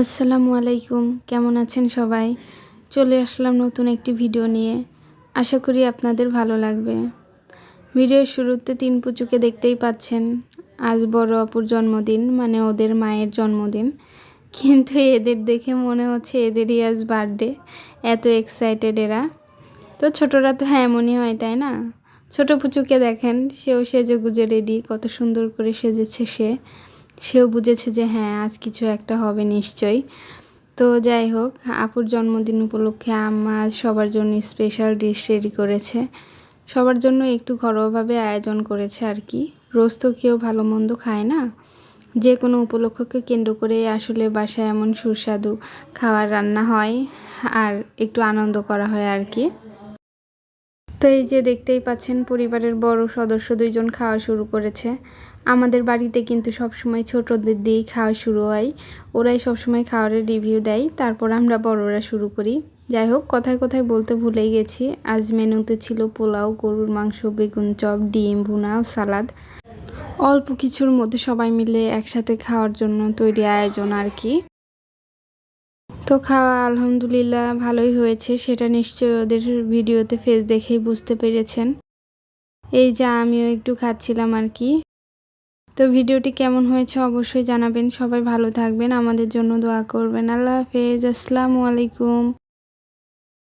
আসসালামু আলাইকুম, কেমন আছেন সবাই? চলে আসলাম নতুন একটি ভিডিও নিয়ে। আশা করি আপনাদের ভালো লাগবে। ভিডিওর শুরুতে তিন পুচুকে দেখতেই পাচ্ছেন, আজ বড় অপুর জন্মদিন মানে ওদের মায়ের জন্মদিন। কিন্তু এদের দেখে মনে হচ্ছে এদেরই আজ বার্থডে, এত এক্সাইটেড এরা। তো ছোটরা তো হ্যাঁ এমনই হয়, তাই না? ছোট পুচুকে দেখেন, সেও সেজে গুজে রেডি কত সুন্দর করে সেজেছে সে। সেও বুঝেছে যে হ্যাঁ আজ কিছু একটা হবে নিশ্চয়ই। তো যাই হোক, আপুর জন্মদিন উপলক্ষে আম্মা সবার জন্য স্পেশাল ডিশ রেডি করেছে। সবার জন্য একটু ঘরোয়াভাবে আয়োজন করেছে আর কি। রোজ তো কেউ ভালো মন্দ খায় না। যে কোনো উপলক্ষকে কেন্দ্র করে আসলে বাসায় এমন সুস্বাদু খাওয়ার রান্না হয় আর একটু আনন্দ করা হয় আর কি। তো এই যে দেখতেই পাচ্ছেন, পরিবারের বড় সদস্য দুইজন খাওয়া শুরু করেছে। আমাদের বাড়িতে কিন্তু সবসময় ছোটদের দিয়েই খাওয়া শুরু হয়। ওরাই সবসময় খাওয়ারের রিভিউ দেয়। তারপর আমরা বড়রা শুরু করি। যাই হোক, কথায় কথায় বলতে ভুলেই গেছি। আজ মেনুতে ছিল পোলাও, গরুর মাংস, বেগুন চপ, ডিম, ভুনা ও সালাদ। অল্প কিছুর মধ্যে সবাই মিলে একসাথে খাওয়ার জন্য তৈরি আয়োজন আর কি। তো খাওয়া আলহামদুলিল্লাহ ভালোই হয়েছে। সেটা নিশ্চয়ই ওদের ভিডিওতে ফেস দেখেই বুঝতে পেরেছেন। এই যা আমিও একটু খাচ্ছিলাম আর কি। তো ভিডিওটি কেমন হয়েছে অবশ্যই জানাবেন। সবাই ভালো থাকবেন, আমাদের জন্য দোয়া করবেন। আল্লাহ হাফেজ। আসসালামু আলাইকুম।